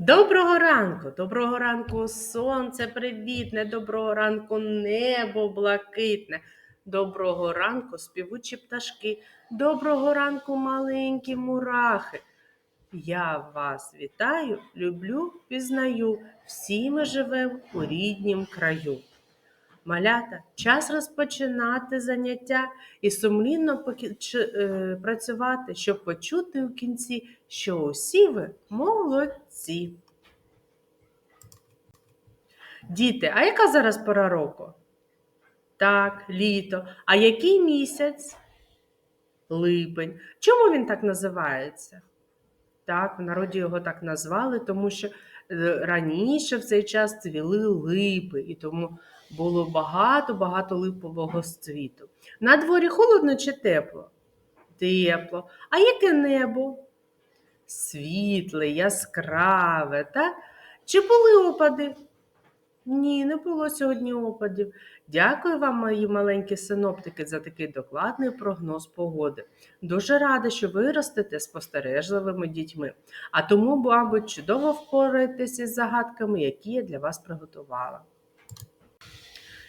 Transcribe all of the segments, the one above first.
Доброго ранку, доброго ранку, сонце привітне, доброго ранку, небо блакитне, доброго ранку, співучі пташки, доброго ранку, маленькі мурахи. Я вас вітаю, люблю, пізнаю. Всі ми живемо у ріднім краю. Малята, час розпочинати заняття і сумлінно е, працювати, щоб почути у кінці, що усі ви молодці. Діти, а яка зараз пора року? Так, літо. А який місяць? Липень. Чому він так називається? Так, в народі його так назвали, тому що е, раніше в цей час цвіли липи, і тому було багато-багато липового цвіту. На дворі холодно чи тепло? Тепло. А яке небо? Світле, яскраве, так? Чи були опади? Ні, не було сьогодні опадів. Дякую вам, мої маленькі синоптики, за такий докладний прогноз погоди. Дуже рада, що ви ростете спостережливими дітьми, а тому, мабуть, чудово впораєтеся із загадками, які я для вас приготувала.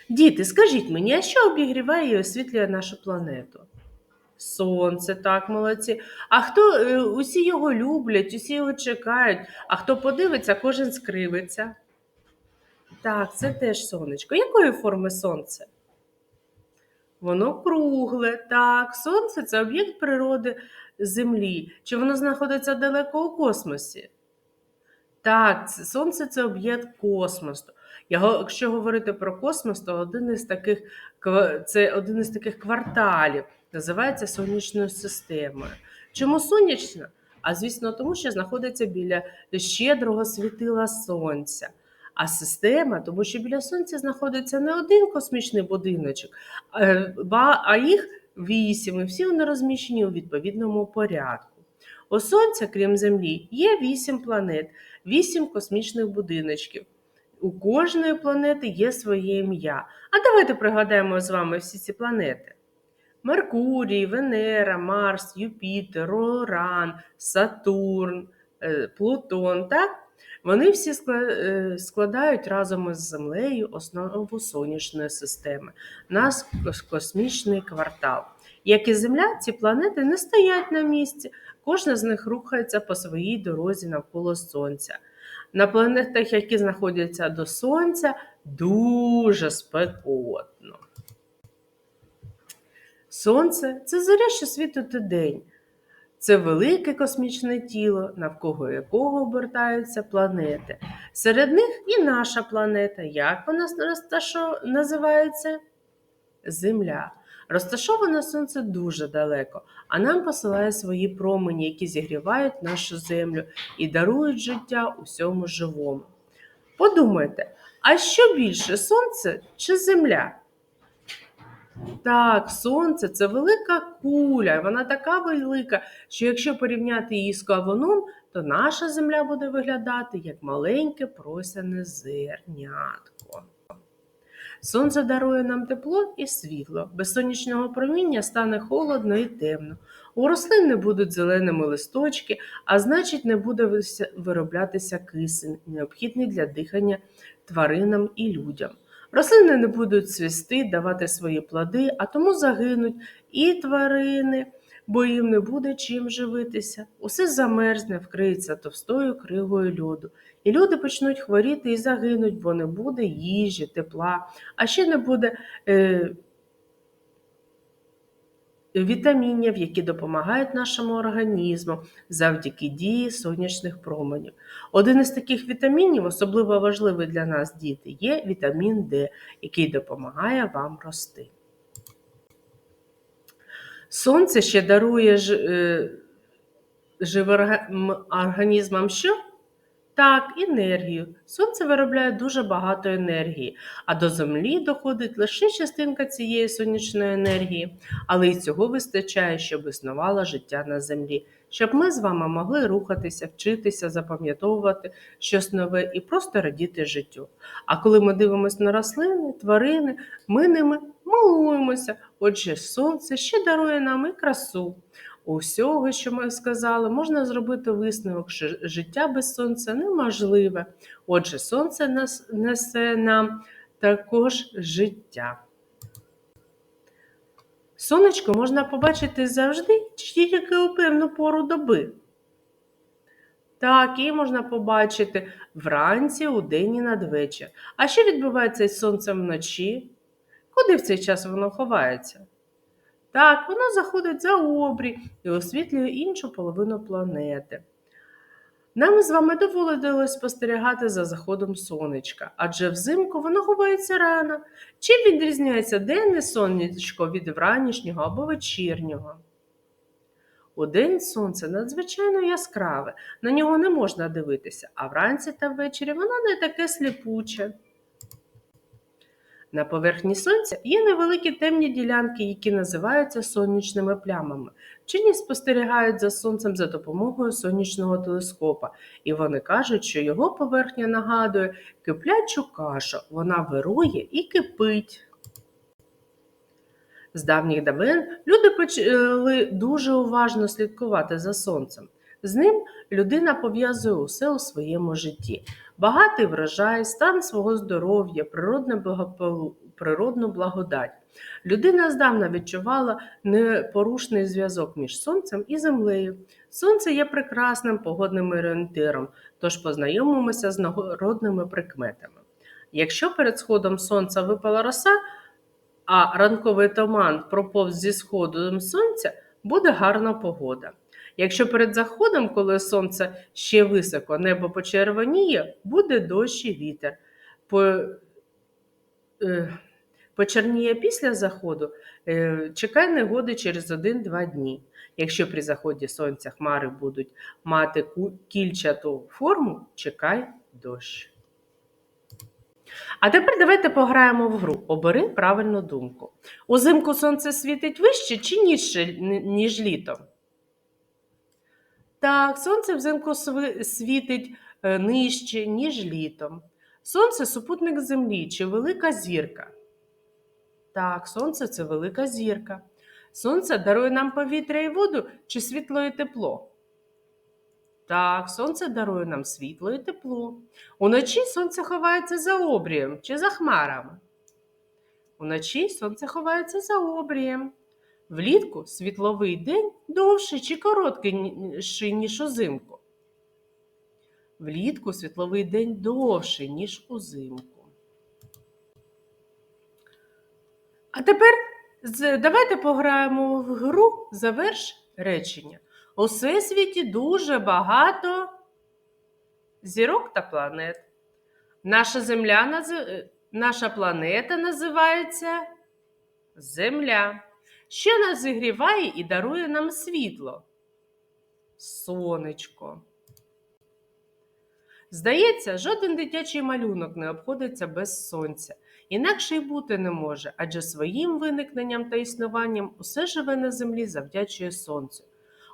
Діти, скажіть мені, а що обігріває і освітлює нашу планету? Сонце, так, молодці. А хто е, усі його люблять, усі його чекають, а хто подивиться, кожен скривиться. Так, це теж сонечко. Якої форми сонце? Воно кругле, так. Сонце це об'єкт природи Землі. Чи воно знаходиться далеко у космосі? Так, це- сонце це об'єкт космосу. Якщо говорити про космос, то один із таких, це один із таких кварталів, називається сонячною системою. Чому сонячна? А звісно, тому що знаходиться біля щедрого світила сонця. А система, тому що біля сонця знаходиться не один космічний будиночок, е, а їх вісім, і всі вони розміщені у відповідному порядку. У Сонця, крім Землі, є вісім планет, вісім космічних будиночків. У кожної планети є своє ім'я. А давайте пригадаємо з вами всі ці планети: Меркурій, Венера, Марс, Юпітер, Уран, Сатурн, е, Плутон. Так? Вони всі е, складають разом із Землею основу сонячної системи, наш космічний квартал. Як і Земля, ці планети не стоять на місці, кожна з них рухається по своїй дорозі навколо Сонця. На планетах, які знаходяться до Сонця, дуже спекотно. Сонце це зоря, що світить день. Це велике космічне тіло, навколо якого обертаються планети. Серед них і наша планета. Як вона розташо- називається? Земля. Розташоване сонце дуже далеко, а нам посилає свої промені, які зігрівають нашу землю і дарують життя усьому живому. Подумайте, а що більше сонце чи земля? Так, сонце це велика куля, вона така велика, що якщо порівняти її з кавуном, то наша земля буде виглядати як маленьке просяне зернятко. Сонце дарує нам тепло і світло. Без сонячного проміння стане холодно і темно. У рослин не будуть зеленими листочки, а значить, не буде вироблятися кисень, необхідний для дихання тваринам і людям. Рослини не будуть цвісти, давати свої плоди, а тому загинуть і тварини, бо їм не буде чим живитися. Усе замерзне, вкриється товстою кригою льоду. І люди почнуть хворіти і загинуть, бо не буде їжі, тепла, а ще не буде е, вітамінів, які допомагають нашому організму завдяки дії сонячних променів. Один із таких вітамінів, особливо важливий для нас, діти, є вітамін Д, який допомагає вам рости. Сонце ще дарує е, живим організмам що? Так, енергію. Сонце виробляє дуже багато енергії, а до Землі доходить лише частинка цієї сонячної енергії, але й цього вистачає, щоб існувало життя на Землі, щоб ми з вами могли рухатися, вчитися, запам'ятовувати щось нове і просто радіти життю. А коли ми дивимося на рослини, тварини, ми ними милуємося. Отже, сонце ще дарує нам і красу. Усього, що ми сказали, можна зробити висновок, що життя без сонця неможливе. Отже, сонце нас несе нам також життя. Сонечко можна побачити завжди тільки у певну пору доби. Так, її можна побачити вранці, удень і надвечір. А що відбувається із сонцем вночі? Куди в цей час воно ховається? Так, воно заходить за обрій і освітлює іншу половину планети. Нам з вами доводилось спостерігати за заходом сонечка, адже взимку воно ховається рано. Чим відрізняється денне сонечко від вранішнього або вечірнього? Удень сонце надзвичайно яскраве, на нього не можна дивитися, а вранці та ввечері воно не таке сліпуче. На поверхні сонця є невеликі темні ділянки, які називаються сонячними плямами. Вчені спостерігають за сонцем за допомогою сонячного телескопа, і вони кажуть, що його поверхня нагадує киплячу кашу, вона вирує і кипить. З давніх давен люди почали дуже уважно слідкувати за сонцем. З ним людина пов'язує усе у своєму житті: багатий врожай, стан свого здоров'я, природну благодать. Людина здавна відчувала непорушний зв'язок між сонцем і землею. Сонце є прекрасним погодним орієнтиром, тож познайомимося з народними прикметами. Якщо перед сходом сонця випала роса, а ранковий туман проповз зі сходом сонця, буде гарна погода. Якщо перед заходом, коли сонце ще високо, небо почервоніє, буде дощ і вітер. По, е, почерніє після заходу, е, чекай негоди через 1-2 дні. Якщо при заході сонця хмари будуть мати кільчату форму, чекай дощ. А тепер давайте пограємо в гру. Обери правильну думку. Узимку сонце світить вище чи нижче, ніж літом? Так, сонце взимку світить е, нижче, ніж літом. Сонце супутник Землі чи велика зірка. Так, сонце це велика зірка. Сонце дарує нам повітря і воду чи світло і тепло. Так, сонце дарує нам світло і тепло. Уночі сонце ховається за обрієм чи за хмарами. Уночі сонце ховається за обрієм. Влітку світловий день довший чи короткий, ніж узимку. Влітку світловий день довший, ніж узимку. А тепер давайте пограємо в гру заверш речення. У всесвіті дуже багато зірок та планет. Наша земля наша планета називається Земля. Що нас зігріває і дарує нам світло? Сонечко. Здається, жоден дитячий малюнок не обходиться без сонця. Інакше й бути не може, адже своїм виникненням та існуванням усе живе на землі завдячує сонцю.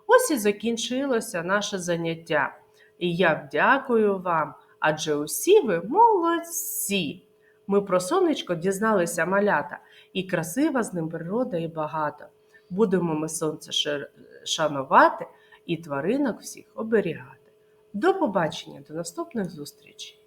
Ось і закінчилося наше заняття. І я вдякую вам, адже усі ви молодці. Ми про сонечко дізналися малята, і красива з ним природа і багато. Будемо ми сонце шанувати і тваринок всіх оберігати. До побачення, до наступних зустрічей!